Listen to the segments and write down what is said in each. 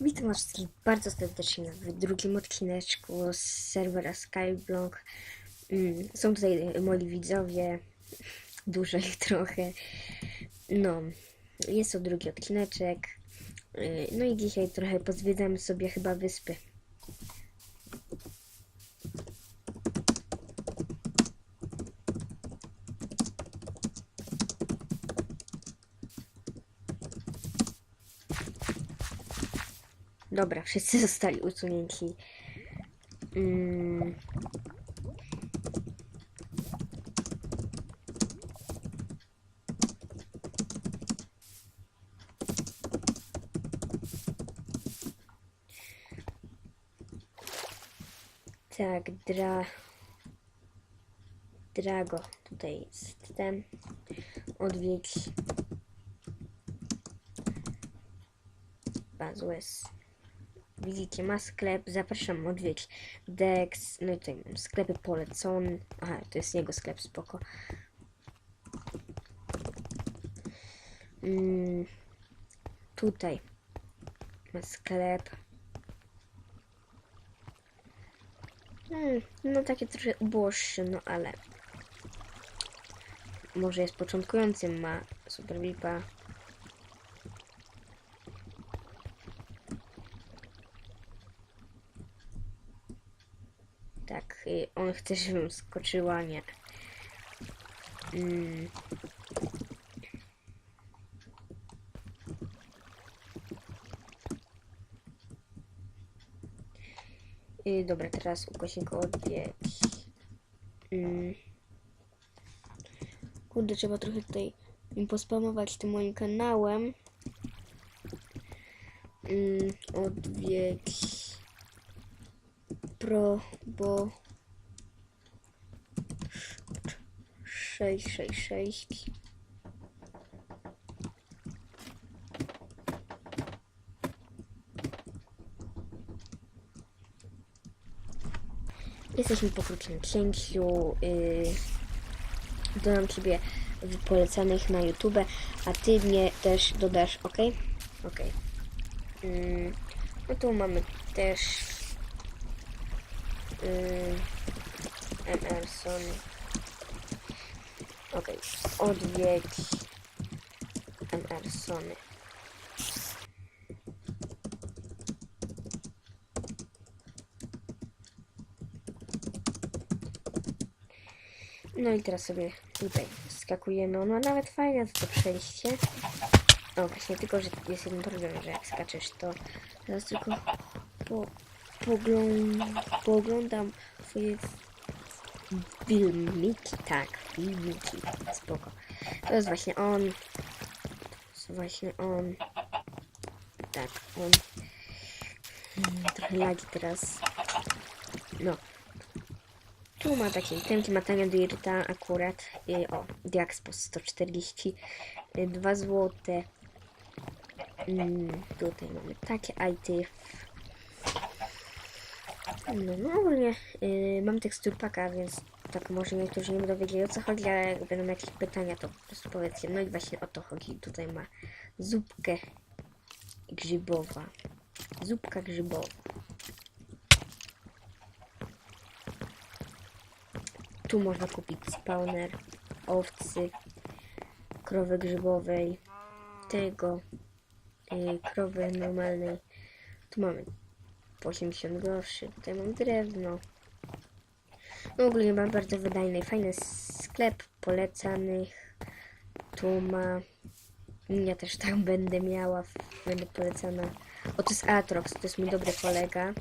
Witam wszystkich bardzo serdecznie w drugim odcineczku z serwera Skyblock. Mm, Są tutaj moi widzowie, dużo ich trochę. No, jest to drugi odcineczek. Y, No i dzisiaj trochę pozwiedzamy sobie chyba wyspy. Dobra, wszyscy zostali usunięci. Mm. Tak, dra... Drago. Tutaj jest ten. Odwiedź. Bazłes. Widzicie, ma sklep, zapraszam, odwiedź Dex, no i tutaj mam sklepy polecone, aha, to jest jego sklep, spoko. Mm, tutaj ma sklep. Hmm, no takie trochę uboższe, no ale może jest początkującym, ma super VIPa. Tak, y, on chce, żebym skoczyła, nie. Mm. Y, dobra, teraz ukośnik odwiedź. Mm. Kurde, trzeba trochę tutaj im pospamować tym moim kanałem. Mm, odwiedź pro, bo 666 Jesteśmy po krótkim księciu. Yy, dodam ciebie w polecanych na YouTube, a ty mnie też dodasz, ok? Ok. Yy, no tu mamy też Yy, Emerson. Okej, odwiedź Emersony. No i teraz sobie tutaj skakujemy. No nawet fajne to przejście. O, właśnie tylko, że jest jeden problem, że jak skaczesz, to teraz tylko po, pogląd, pooglądam twoje filmiki, tak, filmiki, spoko. To jest właśnie on, to jest właśnie on, tak, on, Hmm, trochę lagi teraz, no. Tu ma takie itemki, ma tanio dirta akurat, I, o, Diaxpo 140, 2 złote, Mm, tutaj mamy takie IT. No, no ogólnie yy, mam tekstur paka, więc tak może niektórzy nie będą wiedzieli o co chodzi, ale jak będą jakieś pytania, to po prostu powiedzcie. No i właśnie o to chodzi. Tutaj ma zupkę grzybowa. Zupka grzybowa. Tu można kupić spawner owcy, krowy grzybowej, tego, yy, krowy normalnej. Tu mamy 80 groszy. Tutaj mam drewno. No ogólnie mam bardzo wydajny, fajny sklep polecanych. Tu ma... Ja też tak będę miała, będę polecana. O, to jest Atrox, to jest mój dobry kolega.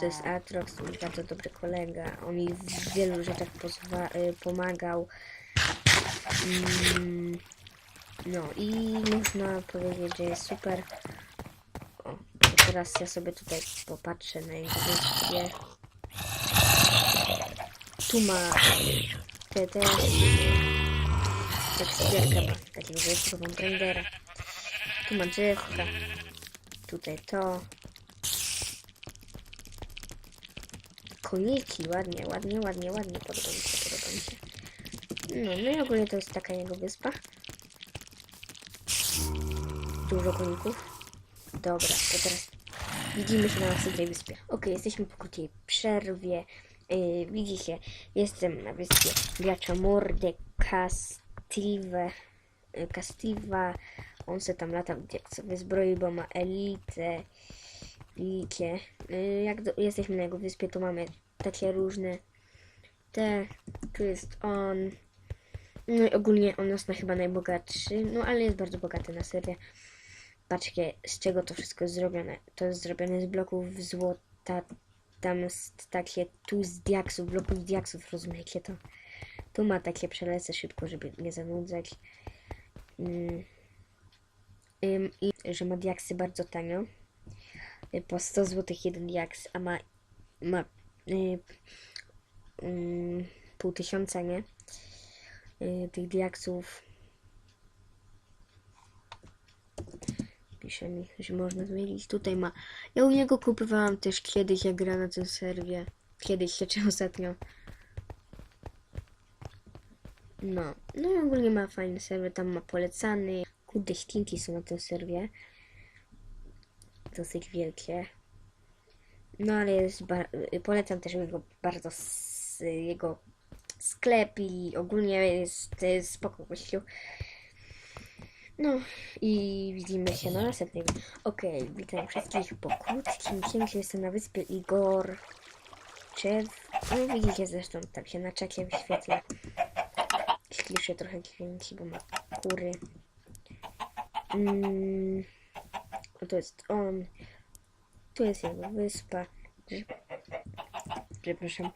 To jest Atrox, mój bardzo dobry kolega. On mi w wielu rzeczach y, pomagał. Mm, no i można powiedzieć, że jest super. Teraz ja sobie tutaj popatrzę na wyspie. Tu ma też teksturkę ma takiego wielkiego blendera. Tu ma drzewka. Tutaj to. Koniki, ładnie, ładnie, ładnie, ładnie. Podoba mi się, podoba mi się. No, no i ogólnie to jest taka jego wyspa. Dużo koników. Dobra, to teraz widzimy się na następnej wyspie. Ok, jesteśmy po krótkiej przerwie. Yy, widzicie, jestem na wyspie gracza Castive. yy, Castiva. On se tam lata w diaksowej zbroi, bo ma elitę. Likie. Yy, jak do, jesteśmy na jego wyspie, to mamy takie różne te. Tu jest on. No i ogólnie on jest na chyba najbogatszy, no ale jest bardzo bogaty na serię. Patrzcie, z czego to wszystko jest zrobione. To jest zrobione z bloków złota. Tam jest takie, tu z diaksów, bloków diaksów, rozumiecie to? Tu ma takie przelecę szybko, żeby nie zanudzać. Mm. Ym, I że ma diaksy bardzo tanio. Y, Po 100 zł jeden diaks, a ma, ma y, mm, pół tysiąca, nie? Y, tych diaksów. Pisze mi, że można zmienić. Tutaj ma. Ja u niego kupowałam też kiedyś, jak gra na tym serwie. Kiedyś czy ostatnio. No. No i ogólnie ma fajny serwer, tam ma polecany. Kurde, ścinki są na tym serwie. Dosyć wielkie. No ale jest polecam też jego bardzo jego sklep i ogólnie jest, jest spoko. No i widzimy się na następnym. Okej, witam wszystkich po krótkim cięciu. Jestem na wyspie Igor. Czew. No widzicie zresztą, tak się na czacie wyświetla. Słyszę trochę dźwięki, bo ma kury. Mm. O, to jest on. Tu jest jego wyspa. Przepraszam.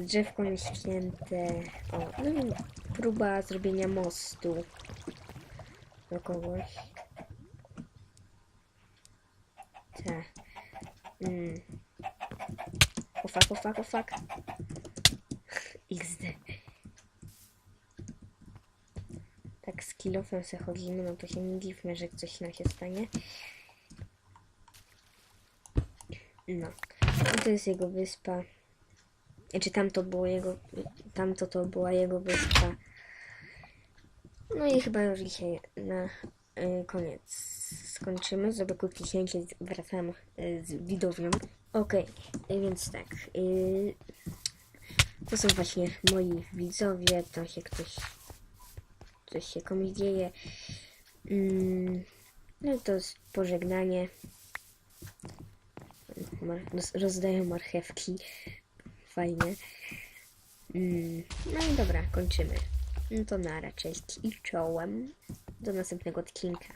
Drzewko nieśnięte. O, no i próba zrobienia mostu do kogoś. Tak. Mm. O fuck, o fuck, o fuck. XD. Tak z kilofem se chodzimy, no to się nie dziwmy, że coś nam się stanie. No. I to jest jego wyspa. Czy tamto było jego. Tamto to była jego wyspa. No i chyba już dzisiaj na y, koniec skończymy. Zrobię krótkie cięcie, wracam y, z widownią. Okej, y, więc tak. Y, to są właśnie moi widzowie. To się ktoś. Coś się komuś dzieje. Mm, no to jest pożegnanie. Mar- roz- rozdaję marchewki. Fajnie. Mm, no i dobra, kończymy. No to nara, cześć i czołem. Do następnego odcinka.